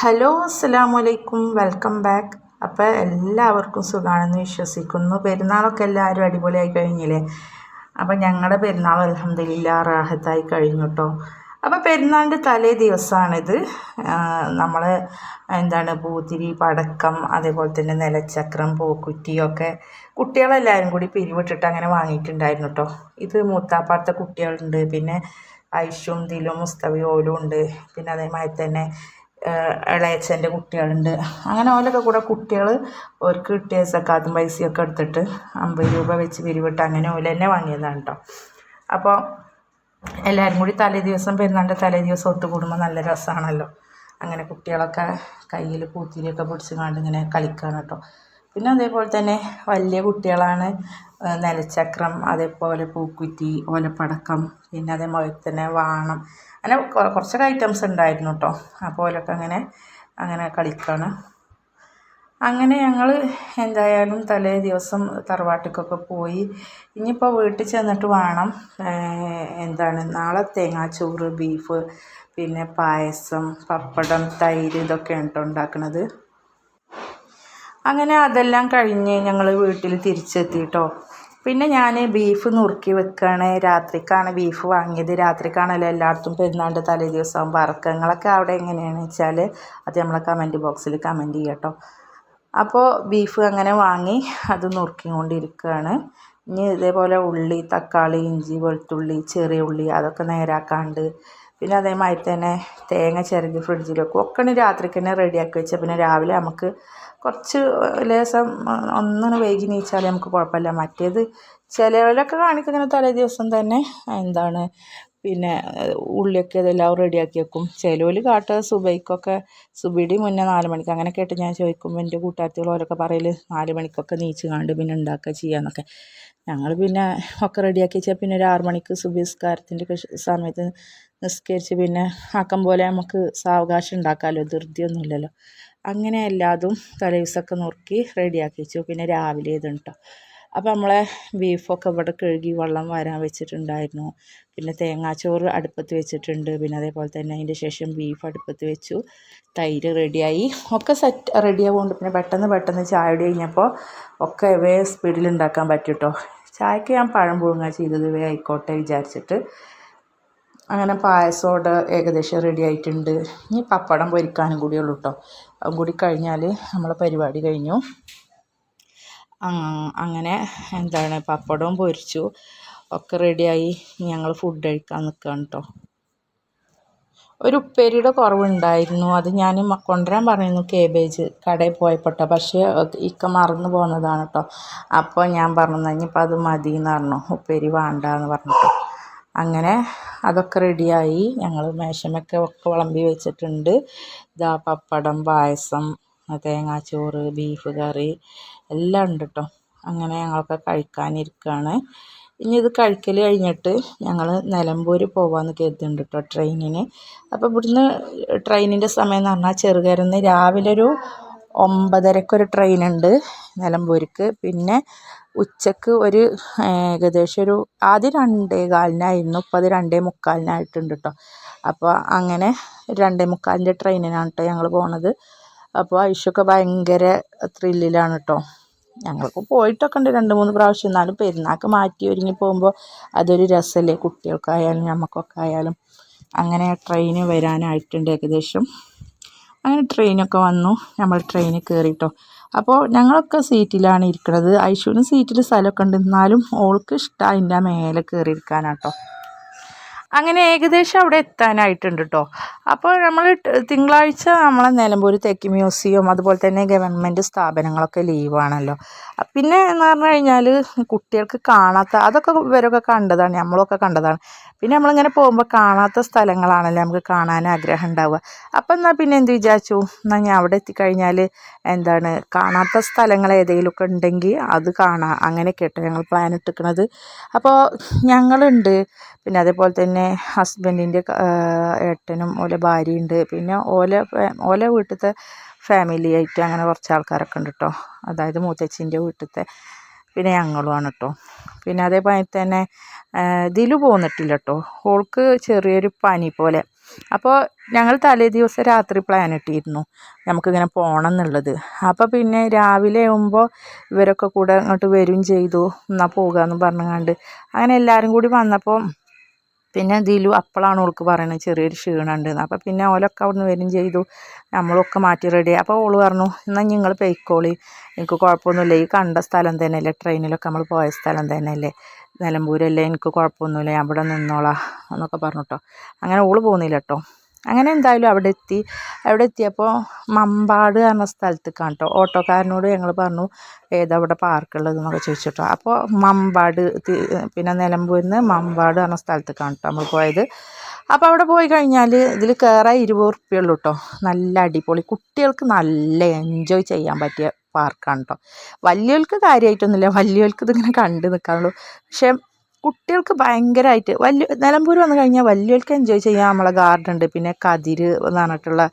Hello അസ്സാം വലൈക്കും welcome back. അപ്പോൾ എല്ലാവർക്കും സുഖമാണെന്ന് വിശ്വസിക്കുന്നു. പെരുന്നാളൊക്കെ എല്ലാവരും അടിപൊളിയായി കഴിഞ്ഞില്ലേ? അപ്പോൾ ഞങ്ങളുടെ പെരുന്നാൾ അലഹമില്ല റാഹത്തായി കഴിഞ്ഞു കേട്ടോ അപ്പോൾ പെരുന്നാളിന്റെ തലേ ദിവസമാണിത് നമ്മൾ എന്താണ് പൂത്തിരി പടക്കം അതേപോലെ തന്നെ നിലച്ചക്രം പൂക്കുറ്റിയൊക്കെ കുട്ടികളെല്ലാവരും കൂടി പിരിവിട്ടിട്ട് അങ്ങനെ വാങ്ങിയിട്ടുണ്ടായിരുന്നു കേട്ടോ ഇത് മൂത്താപ്പാടത്തെ കുട്ടികളുണ്ട്. പിന്നെ ഐഷും ദിലും മുസ്തവി ഓലും ഉണ്ട്. പിന്നെ അതേമാതിരി തന്നെ ഇളയച്ഛന്റെ കുട്ടികളുണ്ട്. അങ്ങനെ ഓലൊക്കെ കൂടെ കുട്ടികൾ അവർക്ക് കിട്ടിയ സക്കാത്തും പൈസയൊക്കെ എടുത്തിട്ട് അമ്പത് രൂപ വെച്ച് പിരിവിട്ട് അങ്ങനെ ഓല തന്നെ വാങ്ങിയതാണ് കേട്ടോ. അപ്പോൾ എല്ലാവരും കൂടി തലേ ദിവസം പെരുന്നാളിന്റെ തലേ ദിവസം ഒത്തുകൂടുമ്പോൾ നല്ല രസമാണല്ലോ. അങ്ങനെ കുട്ടികളൊക്കെ കയ്യിൽ പൂത്തിരിയൊക്കെ പിടിച്ച് കണ്ട് ഇങ്ങനെ കളിക്കുകയാണ് കേട്ടോ. പിന്നെ അതേപോലെ തന്നെ വലിയ കുട്ടികളാണ്. നിലച്ചക്രം അതേപോലെ പൂക്കുറ്റി ഓലപ്പടക്കം പിന്നെ അതേപോലെ തന്നെ വാണം. അങ്ങനെ കുറച്ചൊക്കെ ഐറ്റംസ് ഉണ്ടായിരുന്നു കേട്ടോ അപ്പോൾ ഓലൊക്കെ അങ്ങനെ അങ്ങനെ കളിക്കുകയാണ് അങ്ങനെ ഞങ്ങൾ എന്തായാലും തലേ ദിവസം തറവാട്ടിക്കൊക്കെ പോയി. ഇനിയിപ്പോൾ വീട്ടിൽ ചെന്നിട്ട് വേണം. എന്താണ് നാളെ തേങ്ങാച്ചോറ് ബീഫ് പിന്നെ പായസം പപ്പടം തൈര് ഇതൊക്കെയാണ് കേട്ടോ ഉണ്ടാക്കുന്നത് അങ്ങനെ അതെല്ലാം കഴിഞ്ഞ് ഞങ്ങൾ വീട്ടിൽ തിരിച്ചെത്തി കേട്ടോ പിന്നെ ഞാൻ ബീഫ് നുറുക്കി വെക്കുകയാണ് രാത്രിക്കാണ് ബീഫ് വാങ്ങിയത്. രാത്രിക്കാണല്ലോ എല്ലായിടത്തും പെരുന്നാണ്ട് തലേ ദിവസം വറക്കങ്ങളൊക്കെ അവിടെ എങ്ങനെയാണെന്ന് വെച്ചാൽ അത് നമ്മളെ കമന്റ് ബോക്സിൽ കമന്റ് ചെയ്യട്ടോ. അപ്പോൾ ബീഫ് അങ്ങനെ വാങ്ങി അത് നുറുക്കിക്കൊണ്ടിരിക്കുകയാണ് ഇനി ഇതേപോലെ ഉള്ളി തക്കാളി ഇഞ്ചി വെളുത്തുള്ളി ചെറിയ ഉള്ളി അതൊക്കെ നേരാക്കാണ്ട് പിന്നെ അതേമാതിരി തന്നെ തേങ്ങ ചിരകി ഫ്രിഡ്ജിൽ വെക്കും ഒക്കെ രാത്രിക്ക് തന്നെ റെഡിയാക്കി വെച്ചാൽ പിന്നെ രാവിലെ നമുക്ക് കുറച്ച് ലേശം ഒന്നിന് വൈകി നീച്ചാൽ നമുക്ക് കുഴപ്പമില്ല. മറ്റേത് ചിലവരൊക്കെ കാണിക്കുന്ന തലേ ദിവസം തന്നെ. എന്താണ്? പിന്നെ ഉള്ളിയൊക്കെ ഇതെല്ലാം റെഡിയാക്കി വെക്കും. ചിലവർ കാട്ടുക സുബൈക്കൊക്കെ സുബിയുടെ മുന്നേ നാല് മണിക്ക് അങ്ങനെ കേട്ട് ഞാൻ ചോദിക്കുമ്പോൾ എന്റെ കൂട്ടുകാരത്തികൾ ഓരൊക്കെ പറയൽ നാല് മണിക്കൊക്കെ നീച്ച് കാണ്ട് പിന്നെ ഉണ്ടാക്കുക ചെയ്യാന്നൊക്കെ. ഞങ്ങൾ പിന്നെ ഒക്കെ റെഡിയാക്കി വെച്ചാൽ പിന്നെ ഒരു ആറ് മണിക്ക് സുബിസ്കാരത്തിന്റെ സമയത്ത് നിസ്കരിച്ച് പിന്നെ ആക്കം പോലെ നമുക്ക് സാവകാശം ഉണ്ടാക്കാമല്ലോ ധൃതിയൊന്നുമില്ലല്ലോ. അങ്ങനെ എല്ലാതും തലേദിവസമൊക്കെ നുറുക്കി റെഡിയാക്കി വെച്ചു. പിന്നെ രാവിലെ ഇത് കേട്ടോ അപ്പോൾ നമ്മളെ ബീഫൊക്കെ ഇവിടെ കഴുകി വെള്ളം വരാൻ വെച്ചിട്ടുണ്ടായിരുന്നു. പിന്നെ തേങ്ങാച്ചോറ് അടുപ്പത്ത് വെച്ചിട്ടുണ്ട്. പിന്നെ അതേപോലെ തന്നെ അതിന്റെ ശേഷം ബീഫ് അടുപ്പത്ത് വെച്ചു. തൈര് റെഡിയായി. ഒക്കെ സെറ്റ് റെഡി ആവുകൊണ്ട് പിന്നെ പെട്ടെന്ന് പെട്ടെന്ന് ചായ ഇടി കഴിഞ്ഞപ്പോൾ ഒക്കെ വേ സ്പീഡിൽ ഉണ്ടാക്കാൻ പറ്റും കേട്ടോ ചായക്ക് ഞാൻ പഴം പുഴുങ്ങാ ചെയ്തത് വേ ആയിക്കോട്ടെ വിചാരിച്ചിട്ട്. അങ്ങനെ പായസോടെ ഏകദേശം റെഡി ആയിട്ടുണ്ട്. ഇനി പപ്പടം പൊരിക്കാനും കൂടി ഉള്ളു കേട്ടോ അതും കൂടി കഴിഞ്ഞാൽ നമ്മളെ പരിപാടി കഴിഞ്ഞു. അങ്ങനെ എന്താണ് പപ്പടവും പൊരിച്ചു. ഒക്കെ റെഡിയായി ഞങ്ങൾ ഫുഡ് കഴിക്കാൻ നിൽക്കുകയാണ് കേട്ടോ ഒരു ഉപ്പേരിയുടെ കുറവുണ്ടായിരുന്നു. അത് ഞാൻ കൊണ്ടുവരാൻ പറയുന്നു കേബേജ് കടയിൽ പോയപ്പോട്ടോ പക്ഷേ ഇക്ക മറന്നു പോകുന്നതാണ് കേട്ടോ അപ്പോൾ ഞാൻ പറഞ്ഞു ഇനിയിപ്പോൾ അത് മതി എന്ന് പറഞ്ഞു. ഉപ്പേരി വേണ്ട എന്ന് പറഞ്ഞിട്ട്. അങ്ങനെ അതൊക്കെ റെഡിയായി. ഞങ്ങൾ മേശമൊക്കെ ഒക്കെ വിളമ്പി വെച്ചിട്ടുണ്ട്. ഇതാ പപ്പടം പായസം തേങ്ങാച്ചോറ് ബീഫ് കറി എല്ലാം ഉണ്ട് കേട്ടോ അങ്ങനെ ഞങ്ങളൊക്കെ കഴിക്കാനിരിക്കുകയാണ് ഇനി ഇത് കഴിക്കൽ കഴിഞ്ഞിട്ട് ഞങ്ങൾ നിലമ്പൂർ പോകാമെന്ന് കരുതുന്നുണ്ട് കേട്ടോ ട്രെയിനിന്. അപ്പോൾ ഇവിടുന്ന് ട്രെയിനിന്റെ സമയം എന്ന് പറഞ്ഞാൽ ചെറുകരന്ന് രാവിലെ ഒരു ഒമ്പതരക്കൊരു ട്രെയിനുണ്ട് നിലമ്പൂർക്ക് പിന്നെ ഉച്ചയ്ക്ക് ഒരു ഏകദേശം ഒരു ആദ്യം രണ്ടേ കാലിനായിരുന്നു. ഇപ്പോൾ അത് രണ്ടേ മുക്കാലിനായിട്ടുണ്ട് കേട്ടോ അപ്പോൾ അങ്ങനെ രണ്ടേ മുക്കാലിന്റെ ട്രെയിനിനാണ് കേട്ടോ ഞങ്ങൾ പോണത്. അപ്പോൾ ഐഷൊക്കെ ഭയങ്കര ത്രില്ലിലാണ് കേട്ടോ ഞങ്ങൾക്ക് പോയിട്ടൊക്കെ ഉണ്ട് രണ്ട് മൂന്ന് പ്രാവശ്യം. എന്നാലും പെരുന്നാൾക്ക് മാറ്റി ഒരുങ്ങി പോകുമ്പോൾ അതൊരു രസമല്ലേ കുട്ടികൾക്കായാലും നമുക്കൊക്കെ ആയാലും. അങ്ങനെ ട്രെയിന് വരാനായിട്ടുണ്ട് ഏകദേശം. അങ്ങനെ ട്രെയിനൊക്കെ വന്നു. നമ്മൾ ട്രെയിനിൽ കയറിയിട്ടോ അപ്പോൾ ഞങ്ങളൊക്കെ സീറ്റിലാണ് ഇരിക്കുന്നത് ഐഷുവിന് സീറ്റിൽ സ്ഥലമൊക്കെ ഉണ്ട്. എന്നാലും ഓൾക്ക് ഇഷ്ടമാണ് അതിന്റെ മേലെ കയറിയിരിക്കാനാട്ടോ അങ്ങനെ ഏകദേശം അവിടെ എത്താനായിട്ടുണ്ട് കേട്ടോ അപ്പോൾ നമ്മൾ തിങ്കളാഴ്ച നമ്മളെ നിലമ്പൂർ തെക്ക് മ്യൂസിയം അതുപോലെ തന്നെ ഗവൺമെന്റ് സ്ഥാപനങ്ങളൊക്കെ ലീവാണല്ലോ പിന്നെ എന്ന് പറഞ്ഞു കഴിഞ്ഞാൽ കുട്ടികൾക്ക് കാണാത്ത അതൊക്കെ ഇവരൊക്കെ കണ്ടതാണ് നമ്മളൊക്കെ കണ്ടതാണ്. പിന്നെ നമ്മളിങ്ങനെ പോകുമ്പോൾ കാണാത്ത സ്ഥലങ്ങളാണല്ലോ നമുക്ക് കാണാൻ ആഗ്രഹം ഉണ്ടാവുക. അപ്പം എന്നാൽ പിന്നെ എന്ത് വിചാരിച്ചു? എന്നാൽ ഞാൻ അവിടെ എത്തിക്കഴിഞ്ഞാൽ എന്താണ് കാണാത്ത സ്ഥലങ്ങൾ ഏതെങ്കിലുമൊക്കെ ഉണ്ടെങ്കിൽ അത് കാണാം. അങ്ങനെ കേട്ടോ ഞങ്ങൾ പ്ലാൻ ഇട്ടിരിക്കുന്നത്. അപ്പോൾ ഞങ്ങളുണ്ട്. പിന്നെ അതേപോലെ തന്നെ ഹസ്ബൻഡിന്റെ ഏട്ടനും ഓലെ ഭാര്യയുണ്ട്. പിന്നെ ഓലെ ഓലെ വീട്ടിലത്തെ ഫാമിലി ആയിട്ട് അങ്ങനെ കുറച്ച് ആൾക്കാരൊക്കെ ഉണ്ട് കേട്ടോ അതായത് മൂത്തച്ഛന്റെ വീട്ടിലത്തെ പിന്നെ ഞങ്ങളുമാണ് കേട്ടോ പിന്നെ അതേപോലെ തന്നെ ദിലു പോന്നിട്ടില്ല കേട്ടോ ഓൾക്ക് ചെറിയൊരു പനി പോലെ. അപ്പോൾ ഞങ്ങൾ തലേ ദിവസം രാത്രി പ്ലാൻ ഇട്ടിരുന്നു. നമുക്കിങ്ങനെ പോകണം എന്നുള്ളത്. അപ്പോൾ പിന്നെ രാവിലെ ആകുമ്പോൾ ഇവരൊക്കെ കൂടെ അങ്ങോട്ട് വരും ചെയ്തു. എന്നാൽ പോകാമെന്ന് പറഞ്ഞുകൊണ്ട് അങ്ങനെ എല്ലാവരും കൂടി വന്നപ്പോൾ പിന്നെ ദിലു അപ്പോഴാണ് ഓൾക്ക് പറയുന്നത് ചെറിയൊരു ക്ഷീണമുണ്ടെന്ന്. അപ്പോൾ പിന്നെ ഓലൊക്കെ അവിടെ നിന്ന് വരും ചെയ്തു. നമ്മളൊക്കെ മാറ്റി റെഡി അപ്പോൾ ഓൾ പറഞ്ഞു എന്നാൽ നിങ്ങൾ പൊയ്ക്കോളി. എനിക്ക് കുഴപ്പമൊന്നുമില്ല. ഈ കണ്ട സ്ഥലം തന്നെയല്ലേ? ട്രെയിനിലൊക്കെ നമ്മൾ പോയ സ്ഥലം തന്നെയല്ലേ? നിലമ്പൂരല്ലേ? എനിക്ക് കുഴപ്പമൊന്നുമില്ല. ഞാൻ ഇവിടെ നിന്നോളാം എന്നൊക്കെ പറഞ്ഞു കേട്ടോ അങ്ങനെ ഓൾ പോകുന്നില്ല കേട്ടോ അങ്ങനെ എന്തായാലും അവിടെ എത്തി അവിടെ എത്തിയപ്പോൾ മമ്പാട് പറഞ്ഞ സ്ഥലത്തേക്കാണ് കേട്ടോ ഓട്ടോക്കാരനോട് ഞങ്ങൾ പറഞ്ഞു ഏതാ അവിടെ പാർക്കുള്ളത്? എന്നൊക്കെ ചോദിച്ചിട്ടോ. അപ്പോൾ മമ്പാട് പിന്നെ നിലമ്പൂരിൽ നിന്ന് മമ്പാട് പറഞ്ഞ സ്ഥലത്തേക്കാണ് കേട്ടോ നമ്മൾ പോയത്. അപ്പോൾ അവിടെ പോയി കഴിഞ്ഞാൽ ഇതിൽ കയറാൻ ഇരുപത് ഉറുപ്പ്യ ഉള്ളൂ കേട്ടോ നല്ല അടിപൊളി. കുട്ടികൾക്ക് നല്ല എൻജോയ് ചെയ്യാൻ പറ്റിയ പാർക്കാണ് കേട്ടോ വലിയവർക്ക് കാര്യമായിട്ടൊന്നുമില്ല വലിയവർക്ക് ഇതിങ്ങനെ കണ്ട് നിൽക്കാനുള്ളൂ പക്ഷേ കുട്ടികൾക്ക് ഭയങ്കരമായിട്ട് വലിയ നിലമ്പൂർ വന്നു കഴിഞ്ഞാൽ വലിയവർക്ക് എൻജോയ് ചെയ്യാൻ നമ്മളെ ഗാർഡൻ ഉണ്ട്. പിന്നെ കതിര് എന്ന് പറഞ്ഞിട്ടുള്ള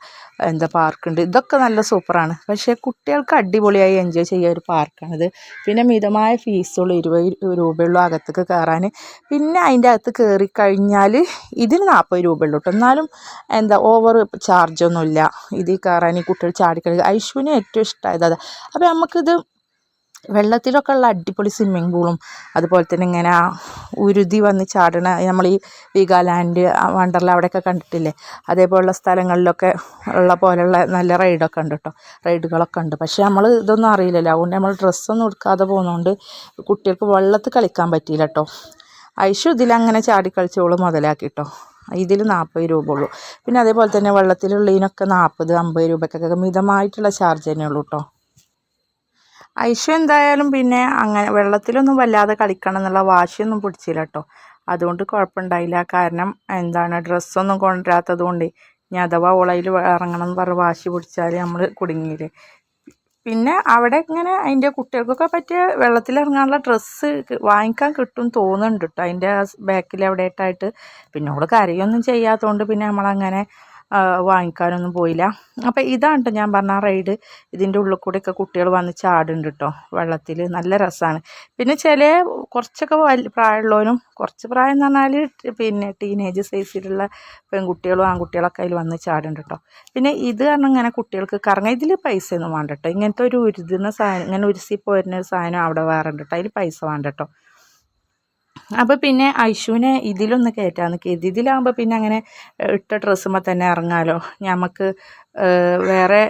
എന്താ പാർക്കുണ്ട് ഇതൊക്കെ നല്ല സൂപ്പറാണ് പക്ഷേ കുട്ടികൾക്ക് അടിപൊളിയായി എൻജോയ് ചെയ്യാൻ ഒരു പാർക്കാണിത് പിന്നെ മിതമായ ഫീസുള്ള ഇരുപത് രൂപയുള്ളൂ അകത്തേക്ക് കയറാൻ പിന്നെ അതിന്റെ അകത്ത് കയറി കഴിഞ്ഞാൽ ഇതിന് നാൽപ്പത് രൂപയുള്ളൂ കേട്ടോ എന്നാലും എന്താ ഓവർ ചാർജൊന്നുമില്ല ഇതിൽ കയറാൻ കുട്ടികൾ ചാടിക്കളി ഐശുവിന് ഏറ്റവും ഇഷ്ടമായത് അതാ. അപ്പോൾ നമുക്കിത് വെള്ളത്തിലൊക്കെ ഉള്ള അടിപൊളി സ്വിമ്മിങ് പൂളും അതുപോലെ തന്നെ ഇങ്ങനെ ഉരുതി വന്ന് ചാടണ നമ്മൾ ഈ വീഗാലാൻഡ് വണ്ടർല അവിടെയൊക്കെ കണ്ടിട്ടില്ലേ? അതേപോലുള്ള സ്ഥലങ്ങളിലൊക്കെ ഉള്ള പോലെയുള്ള നല്ല റൈഡൊക്കെ ഉണ്ട് കേട്ടോ റൈഡുകളൊക്കെ ഉണ്ട്. പക്ഷേ നമ്മൾ ഇതൊന്നും അറിയില്ലല്ലോ. അതുകൊണ്ട് നമ്മൾ ഡ്രസ്സൊന്നും എടുക്കാതെ പോകുന്നതുകൊണ്ട് കുട്ടികൾക്ക് വെള്ളത്തിൽ കളിക്കാൻ പറ്റിയില്ല കേട്ടോ ഐഷു ഇതിലങ്ങനെ ചാടി കളിച്ചോൾ മുതലാക്കി കേട്ടോ ഇതിൽ നാൽപ്പത് രൂപ ഉള്ളൂ. പിന്നെ അതേപോലെ തന്നെ വെള്ളത്തിലുള്ളതിനൊക്കെ നാൽപ്പത് അമ്പത് രൂപയ്ക്കൊക്കെ മിതമായിട്ടുള്ള ചാർജ് തന്നെ ഉള്ളൂ കേട്ടോ ഐഷു എന്തായാലും പിന്നെ അങ്ങനെ വെള്ളത്തിലൊന്നും വല്ലാതെ കളിക്കണം എന്നുള്ള വാശിയൊന്നും പിടിച്ചില്ല കേട്ടോ അതുകൊണ്ട് കുഴപ്പമുണ്ടായില്ല. കാരണം എന്താണ് ഡ്രസ്സൊന്നും കൊണ്ടുവരാത്തത് കൊണ്ട് ഇനി അഥവാ ഓളയിൽ ഇറങ്ങണം എന്ന് പറഞ്ഞ് വാശി പിടിച്ചാൽ നമ്മൾ കുടുങ്ങിയില്ല. പിന്നെ അവിടെ ഇങ്ങനെ അതിന്റെ കുട്ടികൾക്കൊക്കെ പറ്റിയ വെള്ളത്തിലിറങ്ങാനുള്ള ഡ്രസ്സ് വാങ്ങിക്കാൻ കിട്ടും തോന്നുന്നുണ്ട് കേട്ടോ അതിന്റെ ബാക്കിൽ എവിടെയായിട്ടായിട്ട്. പിന്നെ അവൾ കരയൊന്നും ചെയ്യാത്തതുകൊണ്ട് പിന്നെ നമ്മളങ്ങനെ വാങ്ങിക്കാനൊന്നും പോയില്ല. അപ്പോൾ ഇതാണ് കേട്ടോ ഞാൻ പറഞ്ഞ റൈഡ് ഇതിന്റെ ഉള്ളിൽ കൂടെയൊക്കെ കുട്ടികൾ വന്ന് ചാടുന്നുണ്ട് കേട്ടോ വെള്ളത്തിൽ നല്ല രസമാണ് പിന്നെ ചില കുറച്ചൊക്കെ വലിയ പ്രായമുള്ളവനും കുറച്ച് പ്രായം എന്ന് പറഞ്ഞാൽ പിന്നെ ടീനേജ് സൈസിലുള്ള പെൺകുട്ടികളും ആൺകുട്ടികളൊക്കെ അതിൽ വന്ന് ചാടുന്നുണ്ട് കേട്ടോ പിന്നെ ഇത് കാരണം ഇങ്ങനെ കുട്ടികൾക്ക് കറങ്ങാൻ ഇതിൽ പൈസ ഒന്നും വേണ്ട കേട്ടോ ഇങ്ങനത്തെ ഒരു ഉരുതുന്ന സാധനം ഇങ്ങനെ ഉരുസി പോരുന്ന ഒരു സാധനം അവിടെ വേറെ ഉണ്ട് കേട്ടോ അതിൽ പൈസ വേണ്ട കേട്ടോ അപ്പോൾ പിന്നെ ഐഷുവിനെ ഇതിലൊന്ന് കയറ്റാന്ന് കരുതി. ഇതിലാകുമ്പോൾ പിന്നെ അങ്ങനെ ഇട്ട ഡ്രസ്സുമ്പോൾ തന്നെ ഇറങ്ങാമല്ലോ നമുക്ക് വേറെ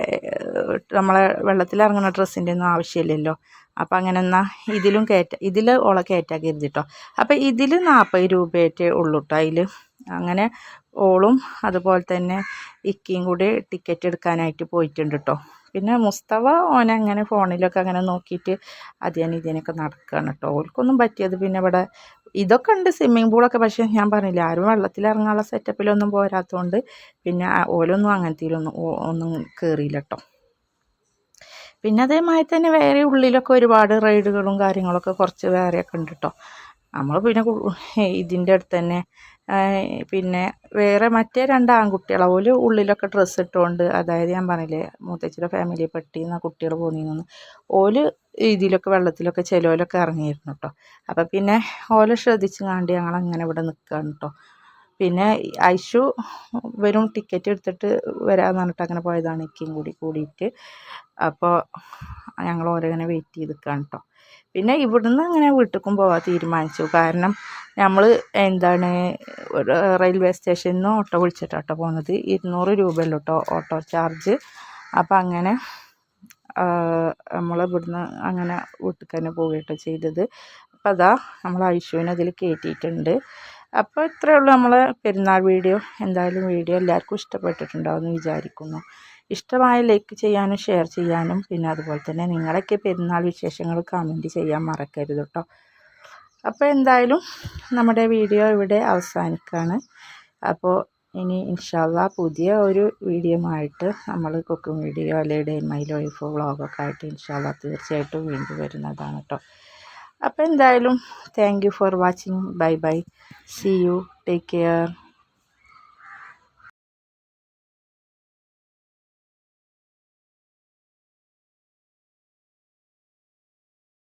നമ്മളെ വെള്ളത്തിലിറങ്ങുന്ന ഡ്രസ്സിന്റെ ഒന്നും ആവശ്യമില്ലല്ലോ. അപ്പം അങ്ങനെ എന്നാൽ ഇതിലും കയറ്റ ഇതിൽ ഓളെ കയറ്റാൻ കരുതിട്ടോ. അപ്പോൾ ഇതിൽ നാൽപ്പത് രൂപയായിട്ടേ ഉള്ളൂ കേട്ടോ അതിൽ അങ്ങനെ ഓളും അതുപോലെ തന്നെ ഇക്കയും കൂടി ടിക്കറ്റ് എടുക്കാനായിട്ട് പോയിട്ടുണ്ട് കേട്ടോ പിന്നെ മുസ്തവ ഓനെ അങ്ങനെ ഫോണിലൊക്കെ അങ്ങനെ നോക്കിയിട്ട് അതിന് ഇതിനൊക്കെ നടക്കുകയാണ് കേട്ടോ ഓൽക്കൊന്നും പറ്റിയത് പിന്നെ ഇവിടെ ഇതൊക്കെ ഉണ്ട് സ്വിമ്മിങ് പൂളൊക്കെ പക്ഷേ ഞാൻ പറഞ്ഞില്ല ആരും വെള്ളത്തിൽ ഇറങ്ങാനുള്ള സെറ്റപ്പിലൊന്നും പോരാത്തതുകൊണ്ട് പിന്നെ ഓലൊന്നും അങ്ങനത്തേലൊന്നും ഒന്നും കയറിയില്ല കേട്ടോ പിന്നെ അതേമാതിരി തന്നെ വേറെ ഉള്ളിലൊക്കെ ഒരുപാട് റൈഡുകളും കാര്യങ്ങളൊക്കെ കുറച്ച് വേറെയൊക്കെ ഉണ്ട് കേട്ടോ നമ്മൾ പിന്നെ ഇതിന്റെ അടുത്ത് തന്നെ പിന്നെ വേറെ മറ്റേ രണ്ട് ആൺകുട്ടികൾ ഓൽ ഉള്ളിലൊക്കെ ഡ്രസ്സ് ഇട്ടുകൊണ്ട് അതായത് ഞാൻ പറഞ്ഞില്ലേ മൂത്തച്ചിയുടെ ഫാമിലി പെട്ടിന്ന കുട്ടികൾ പോന്നിരുന്നു ഓൽ ഇതിലൊക്കെ വെള്ളത്തിലൊക്കെ ചിലവിലൊക്കെ ഇറങ്ങിയിരുന്നു കേട്ടോ അപ്പം പിന്നെ ഓല ശ്രദ്ധിച്ച് കാണ്ട് ഞങ്ങൾ അങ്ങനെ ഇവിടെ നിൽക്കുകയാണ് കേട്ടോ പിന്നെ ഐഷു വരും ടിക്കറ്റ് എടുത്തിട്ട് വരാമെന്ന് പറഞ്ഞിട്ട് അങ്ങനെ പോയതാണ് ഇക്കയും കൂടി കൂടിയിട്ട്. അപ്പോൾ ഞങ്ങൾ ഓരോ ഇങ്ങനെ വെയിറ്റ് ചെയ്ത് നിൽക്കുകയാണ് കേട്ടോ പിന്നെ ഇവിടുന്ന് അങ്ങനെ വീട്ടിലേക്കും പോകാൻ തീരുമാനിച്ചു. കാരണം നമ്മൾ എന്താണ് റെയിൽവേ സ്റ്റേഷനിൽ നിന്ന് ഓട്ടോ വിളിച്ചിട്ടാട്ടോ പോകുന്നത് ഇരുന്നൂറ് രൂപയല്ലോ കേട്ടോ ഓട്ടോ ചാർജ്. അപ്പം അങ്ങനെ നമ്മൾ ഇവിടുന്ന് അങ്ങനെ വീട്ടിൽ തന്നെ പോവുകയാട്ടോ ചെയ്തത്. അപ്പം അതാ നമ്മൾ ഐശുവിനെ അതിൽ കയറ്റിയിട്ടുണ്ട് അപ്പോൾ ഇത്രയേ ഉള്ളൂ നമ്മളെ പെരുന്നാൾ വീഡിയോ. എന്തായാലും വീഡിയോ എല്ലാവർക്കും ഇഷ്ടപ്പെട്ടിട്ടുണ്ടാവുമെന്ന് വിചാരിക്കുന്നു. ഇഷ്ടമായ ലൈക്ക് ചെയ്യാനും ഷെയർ ചെയ്യാനും പിന്നെ അതുപോലെ തന്നെ നിങ്ങളൊക്കെ പെരുന്നാൾ വിശേഷങ്ങൾ കമന്റ് ചെയ്യാൻ മറക്കരുത് കേട്ടോ അപ്പോൾ എന്തായാലും നമ്മുടെ വീഡിയോ ഇവിടെ അവസാനിക്കുകയാണ് അപ്പോൾ ഇനി ഇൻഷാല്ല പുതിയ ഒരു വീഡിയോ ആയിട്ട് നമ്മൾ കുക്കിംഗ് വീഡിയോ അല്ലെങ്കിൽ ഡേ മൈ ലൈഫ് വ്ളോഗൊക്കെ ആയിട്ട് ഇൻഷാല്ല തീർച്ചയായിട്ടും വീണ്ടും വരുന്നതാണ് കേട്ടോ അപ്പോൾ എന്തായാലും thank you for watching bye bye see you take care